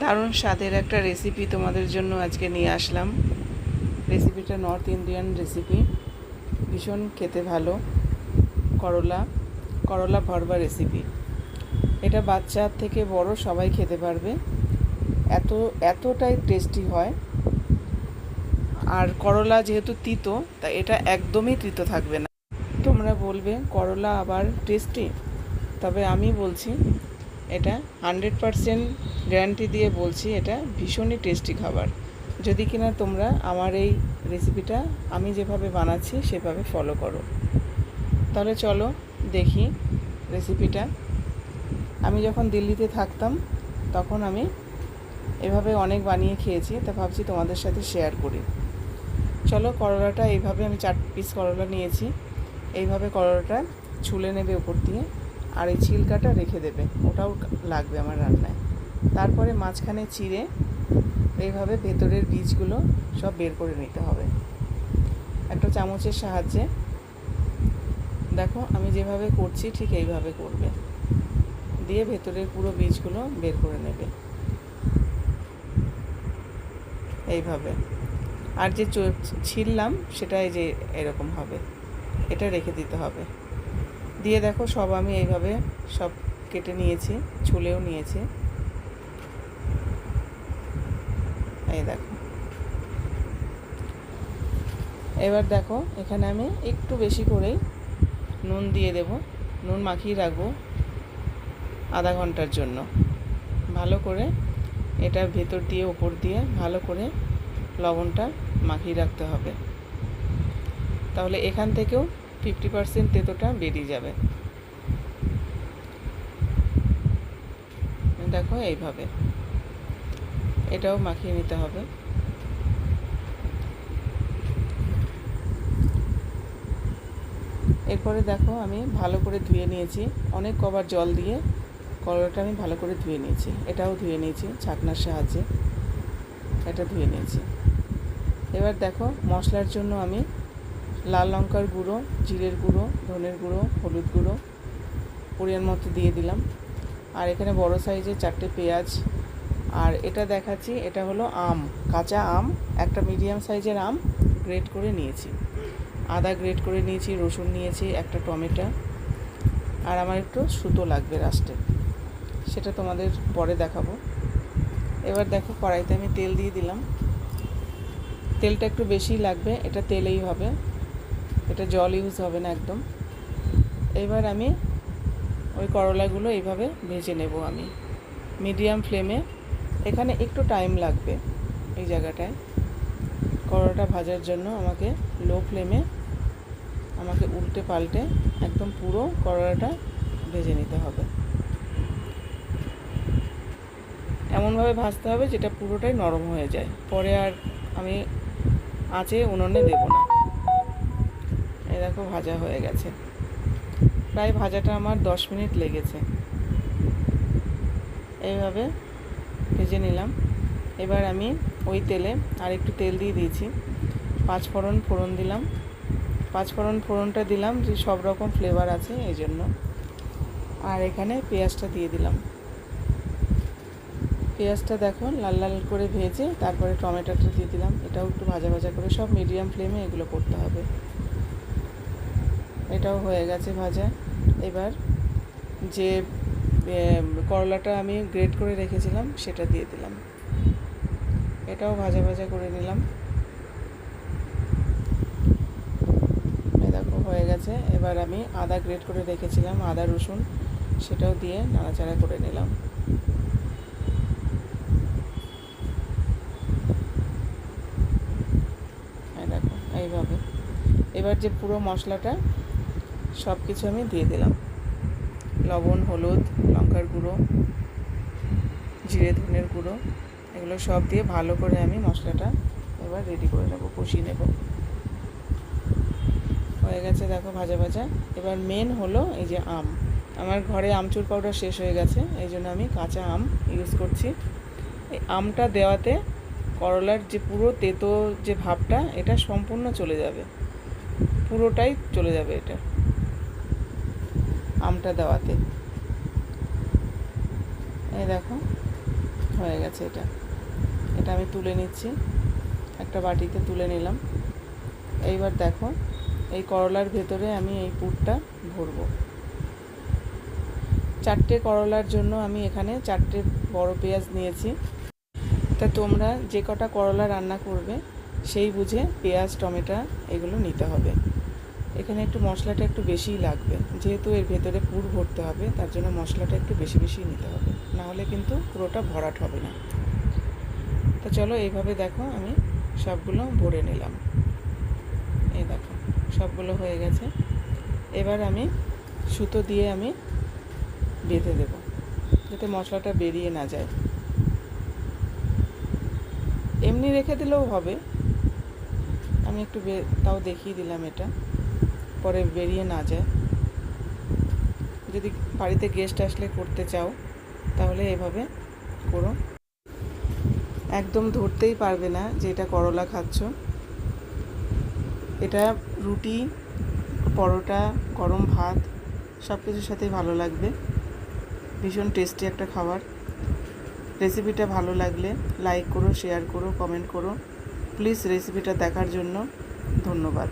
দারুণ স্বাদের একটা রেসিপি তোমাদের জন্য আজকে নিয়ে আসলাম। রেসিপিটা নর্থ ইন্ডিয়ান রেসিপি ভীষণ খেতে ভালো। করলা করলা ভরবা রেসিপি এটা বাচ্চা থেকে বড় সবাই খেতে পারবে। এত, এতটাই টেস্টি হয়। আর করলা যেহেতু তিতো, তা এটা একদমই তিতো থাকবে না। তোমরা বলবে, করলা আবার টেস্টি তবে আমি বলছি এটা হান্ড্রেড পারসেন্ট গ্যারান্টি দিয়ে বলছি, এটা ভীষণই টেস্টি খাবার। যদি কিনা তোমরা আমার এই রেসিপিটা আমি যেভাবে বানাচ্ছি, সেভাবে ফলো করো। তাহলে চলো দেখি রেসিপিটা আমি যখন দিল্লিতে থাকতাম, তখন আমি এভাবে অনেক বানিয়ে খেয়েছি, তা ভাবছি তোমাদের সাথে শেয়ার করি। চলো করলাটা এইভাবে আমি চার পিস করলা নিয়েছি। এইভাবে করলাটা ছুলে নেবে উপর দিয়ে। আর এই ছিলকাটা রেখে দেবে, ওটাও লাগবে আমার রান্নায়। তারপরে মাঝখানে চিড়ে, এইভাবে ভেতরের বীজগুলো সব বের করে নিতে হবে। একটা চামচের সাহায্যে। দেখো, আমি যেভাবে করছি ঠিক এইভাবে করবে। দিয়ে ভেতরের পুরো বীজগুলো বের করে নেবে। এইভাবে। আর যে ছিললাম সেটা এই যে এরকম হবে। এটা রেখে দিতে হবে। দিয়ে দেখো সব আমি এইভাবে সব কেটে নিয়েছি, ছুলেও নিয়েছি। এই দেখো। এবার দেখো, এখানে আমি একটু বেশি করেই নুন দিয়ে দেব। নুন মাখিয়ে রাখব আধা ঘণ্টার জন্য। ভালো করে এটার ভেতর দিয়ে, ওপর দিয়ে ভালো করে লবণটা মাখিয়ে রাখতে হবে। তাহলে এখান থেকেও ফিফটি পার্সেন্ট তেতোটা বেরিয়ে যাবে। দেখো এইভাবে। এটাও মাখিয়ে নিতে হবে। এরপরে দেখো আমি ভালো করে ধুয়ে নিয়েছি। অনেক কবার জল দিয়ে করলাটা আমি ভালো করে ধুয়ে নিয়েছি। এটাও ধুয়ে নিয়েছি ছাকনার সাহায্যে। এটা ধুয়ে নিয়েছি। এবার দেখো মশলার জন্য আমি লাল লঙ্কার গুঁড়ো, জিরের গুঁড়ো, ধনের গুঁড়ো, হলুদ গুঁড়ো পরিমাণ মতো দিয়ে দিলাম। আর এখানে বড় সাইজের চারটে পেঁয়াজ। আর এটা দেখাচ্ছি, এটা হলো আম, কাঁচা আম, একটা মিডিয়াম সাইজের আম গ্রেট করে নিয়েছি। আদা গ্রেট করে নিয়েছি, রসুন নিয়েছি, একটা টমেটো। আর আমার একটু সুতো লাগবে লাস্টে, সেটা তোমাদের পরে দেখাবো। এবার দেখো, কড়াইতে আমি তেল দিয়ে দিলাম। তেলটা একটু বেশি লাগবে, এটা তেলেই হবে। এটা জল ইউজ হবে না একদম। এবার আমি ওই করলাগুলো এইভাবে ভেজে নেব আমি। মিডিয়াম ফ্লেমে এখানে একটু টাইম লাগবে এই জায়গাটায়। করলাটা ভাজার জন্য আমাকে লো ফ্লেমে আমাকে উল্টে পাল্টে একদম পুরো করলাটা ভেজে নিতে হবে। এমনভাবে ভাজতে হবে যেটা পুরোটাই নরম হয়ে যায়। পরে আর আমি আঁচে উনুনে দেব না। এই দেখো ভাজা হয়ে গেছে। প্রায় ভাজাটা আমার দশ মিনিট লেগেছে। এইভাবে ভেজে নিলাম। এবার আমি ওই তেলে আর একটু তেল দিয়ে দিয়েছি। পাঁচ ফোড়ন ফোড়ন দিলাম। পাঁচ ফোড়ন ফোড়নটা দিলাম যে সব রকম ফ্লেভার আছে এই জন্য। আর এখানে পেঁয়াজটা দিয়ে দিলাম। পেঁয়াজটা দেখো লাল লাল করে ভেজে তারপরে টমেটোটা দিয়ে দিলাম। এটাও একটু ভাজা ভাজা করে সব মিডিয়াম ফ্লেমে এগুলো করতে হবে। এটাও হয়ে গেছে ভাজা। এবার যে করলাটা আমি গ্রেট করে রেখেছিলাম, সেটা দিয়ে দিলাম। এটাও ভাজা ভাজা করে নিলাম। দেখো, হয়ে গেছে। এবার আমি আদা গ্রেট করে রেখেছিলাম, আদা, রসুন, সেটাও দিয়ে নাড়াচাড়া করে নিলাম। এইভাবে। এবার যে পুরো মশলাটা সব কিছু আমি দিয়ে দিলাম। লবণ, হলুদ, লঙ্কার গুঁড়ো, জিরে, ধনের গুঁড়ো, এগুলো সব দিয়ে ভালো করে আমি মশলাটা এবার রেডি করে নেব, কষিয়ে নেব। হয়ে গেছে দেখো ভাজা ভাজা। এবার মেন হলো এই যে আম। আমার ঘরে আমচুর পাউডার শেষ হয়ে গেছে, এই জন্য আমি কাঁচা আম ইউজ করছি। এই আমটা দেওয়াতে করলার যে পুরো তেতো যে ভাবটা, এটা সম্পূর্ণ চলে যাবে। পুরোটাই চলে যাবে এটা। আমটা দেওয়াতে। এই দেখো, হয়ে গেছে এটা। এটা আমি তুলে নিচ্ছি। একটা বাটিতে তুলে নিলাম। এইবার দেখো, এই করলার ভেতরে আমি এই পুরটা ভরবো। চারটে করলার জন্য আমি এখানে চারটে বড় পেঁয়াজ নিয়েছি। তা তোমরা যে কটা করলা রান্না করবে, সেই বুঝে পেঁয়াজ, টমেটো এগুলো নিতে হবে। এখানে একটু মশলাটা একটু বেশিই লাগবে। যেহেতু এর ভেতরে পুর ভরতে হবে, তার জন্য মশলাটা একটু বেশি বেশি নিতে হবে। নাহলে কিন্তু পুরোটা ভরাট হবে না। তো চলো এইভাবে দেখো, আমি সবগুলো ভরে নিলাম। এই দেখো, সবগুলো হয়ে গেছে। এবার আমি সুতো দিয়ে আমি বেঁধে দেব, যাতে মশলাটা বেরিয়ে না যায়। এমনি রেখে দিলেও হবে। আমি একটু তাও দেখিয়ে দিলাম এটা। পরে বেরিয়ে না যায়। যদি বাড়িতে গেস্ট আসলে করতে চাও, তাহলে এভাবে করো। একদম ধরতেই পারবে না যে এটা করলা খাচ্ছ। এটা রুটি, পরোটা, গরম ভাত সব কিছুর সাথেই ভালো লাগবে। ভীষণ টেস্টি একটা খাবার। রেসিপিটা ভালো লাগলে লাইক করো শেয়ার করো কমেন্ট করো। প্লিজ রেসিপিটা দেখার জন্য ধন্যবাদ।